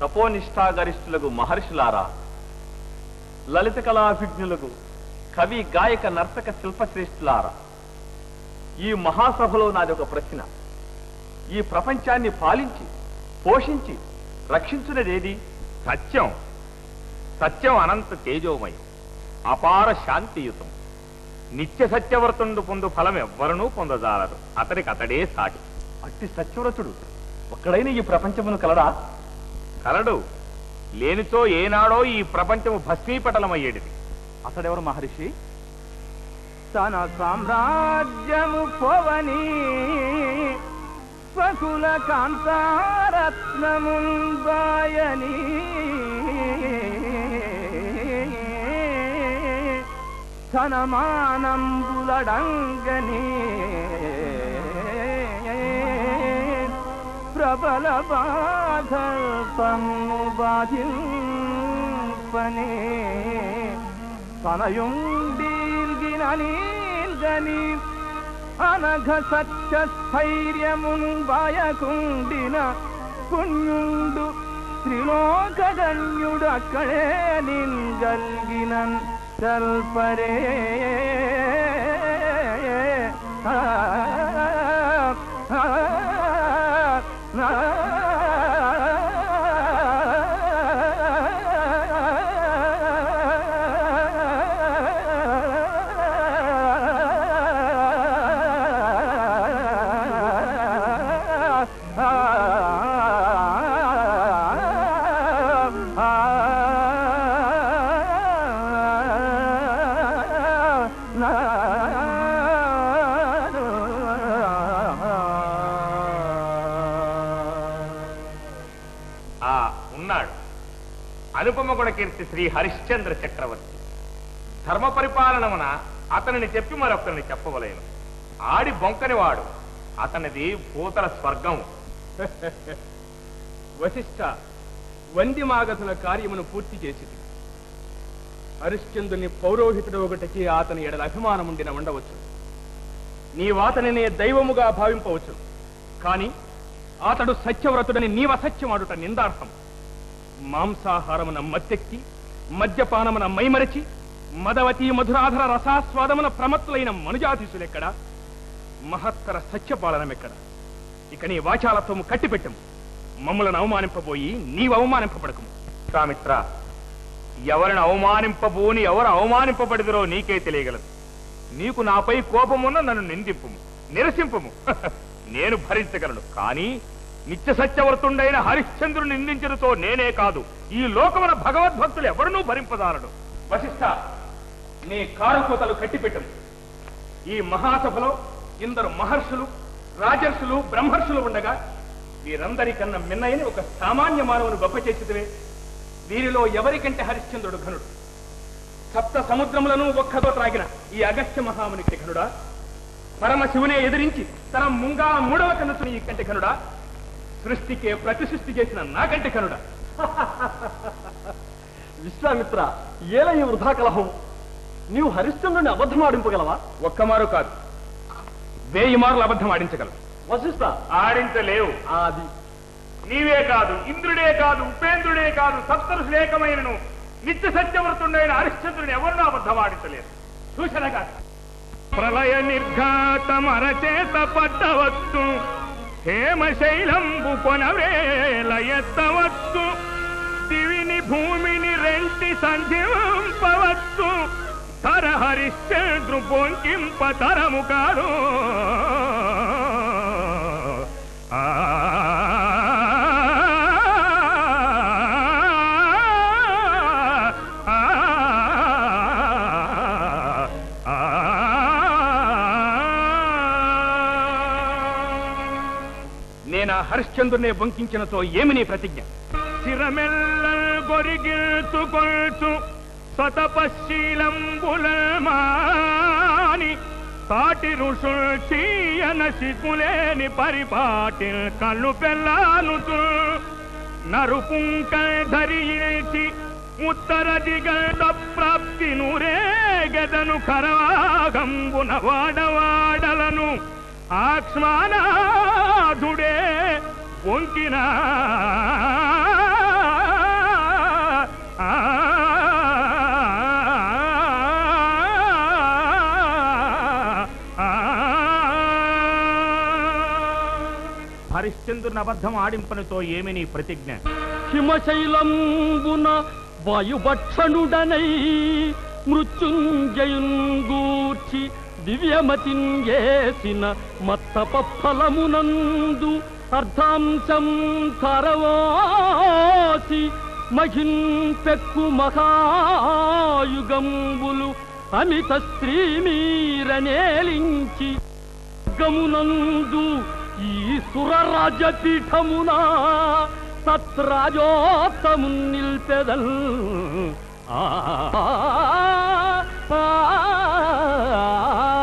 తపోనిష్టాగరిష్ఠులకు మహర్షులారా లలిత కళాభిజ్ఞులకు కవి గాయక నర్తక శిల్పశ్రేష్ఠులారా ఈ మహాసభలో నాది ఒక ప్రశ్న. ఈ ప్రపంచాన్ని పాలించి పోషించి రక్షించున్నదేది సత్యం. సత్యం అనంత తేజోమయం అపార శాంతియుతం. నిత్య సత్యవర్తుండు పొందు ఫలం ఎవ్వరనూ పొందజాలరు. అతడికి అతడే సాటి. అట్టి సత్యవ్రతుడు ఒక్కడైన ఈ ప్రపంచమును కలడా? కలడు లేనిచో ఏనాడో ఈ ప్రపంచము భస్మీపటలమయ్యేటిది. అతడెవరు మహర్షి? తన సామ్రాజ్యము పోవని స్వకుల కాంతారత్నముందాయని. తన మానంబులడంగని സബലബാധർപ്പം മുബാധിപ്പനെ തനയുണ്ടീൽകിനീൽകനീ അനഘ സത്യസ്ഥൈര്യമുൻപായ കുണ്ടിന കുഞ്ഞുണ്ടു ത്രിലോകകഞ്ഞുടക്കളേ നിൻകൽകിനൻ കൽപ്പരേ ആ na అనుపమ గుణ కీర్తి శ్రీ హరిశ్చంద్ర చక్రవర్తి. ధర్మ పరిపాలనమున అతనిని చెప్పి మరొకరిని చెప్పవలేను. ఆడి బొంకనివాడు. అతనిది భూతల స్వర్గం. వశిష్ఠ వంది మాగతుల కార్యమును పూర్తి చేసింది హరిశ్చంద్రుని పౌరోహితుడు ఒకటికి అతని ఎడల అభిమానం ఉండిన ఉండవచ్చు నీవాతనినే దైవముగా భావింపవచ్చు కాని అతడు సత్యవ్రతుడని నీవసత్యమాడుట నిందార్థం. మాంసాహారమున మత్తెక్కి మద్యపానమున మైమరచి మదవతి మధురాధర రసాస్వాదమున ప్రమత్తులైన మనుజాధీశులెక్కడ మహత్తర సత్యపాలనమెక్కడ? ఇక నీ వాచాలత్వము కట్టిపెట్టము. మమ్మలను అవమానింపబోయి నీవు అవమానింపబడకము. సామిత్ర ఎవరిని అవమానింపబోని ఎవరు అవమానింపబడిదరో నీకే తెలియగలదు. నీకు నాపై కోపమున్న నన్ను నిందింపము నిరసింపము. నేను భరించగలను. కానీ నిత్య సత్యవర్తుండైన హరిశ్చంద్రుని నిందించడంతో నేనే కాదు. ఈ లోకమున భగవద్భక్తులు ఎవరినూ భరింపదారడు వశిష్ఠ నీ కారకోతలు కట్టిపెట్టం ఈ మహాసభలో ఇందరు మహర్షులు రాజర్షులు బ్రహ్మర్షులు ఉండగా వీరందరికన్నా మిన్నయని ఒక సామాన్య మానవుని గొప్ప చేసిదివే వీరిలో ఎవరికంటే హరిశ్చంద్రుడు ఘనుడు? సప్త సముద్రములను ఒక్కతో త్రాగిన ఈ అగస్త్య మహామునికి ఘనుడా? పరమశివునే ఎదిరించి తన ముంగా మూడవ కన్నుతుని ఈ కంటే ఘనుడా? సృష్టికే ప్రతి సృష్టి చేసిన నాకంటే ఘనుడా విశ్వామిత్ర ఏల ఈ వృధా కలహం. నీవు హరిశ్చంద్రుని అబద్ధమాడింపగలవా ఒక్కమారు కాదు. వేయి మార్లు అబద్ధం ఆడించగలవు వశిష్ట. ఆడించలేవు. ఆది. నీవే కాదు ఇంద్రుడే కాదు ఉపేంద్రుడే కాదు సప్తరుషులేకమైనను నిత్య సత్యవర్తుండైన హరిశ్చంద్రుని ఎవరినూ అబద్ధమాడించలేరు సూచనగా ప్రళయ నిర్ఘాతమరచేత పట్టవచ్చు హేమశైలంబు కొనవేల ఎత్తవచ్చు దివిని భూమిని రెంటి సంధింపవచ్చు తర హరిశ్చంద్రు పొంకింప తరము కాదు ఆ నేను ఆ హరిశ్చంద్రునే వంకించినతో ఏమి నీ ప్రతిజ్ఞ? శిరమెల్ల గొరిగిల్చుకొల్చు సతపశీలంబులమాని సాటి ఋషుల్ చీయన సిగ్గులేని పరిపాటి కళ్ళు పెళ్ళానుతు నరుపుంక ధరించి ఉత్తర దిగత ప్రాప్తి నూరే గదను కరవాగంబున వాడవాడలను ఆత్మానాథుడే వంకిన హరిశ్చంద్రుని అబద్ధం ఆడింపనితో ఏమి నీ ప్రతిజ్ఞ? హిమశైలంగున వాయుభక్షణుడనై మృత్యుంజయుంగు మృత్యుంజయుంగూర్చి దివ్యమతింజేసిన మత్తప ఫలమునందు అర్ధాంశం తరవాసి మహిన్ పెక్కు మహాయుగంబులు అమిత స్త్రీమీరనేలించి గమునందు ఈ సురరాజపీఠమునా తత్రాజోత్తము నిల్పెదల్ ఆ, ఆ, ఆ, ఆ,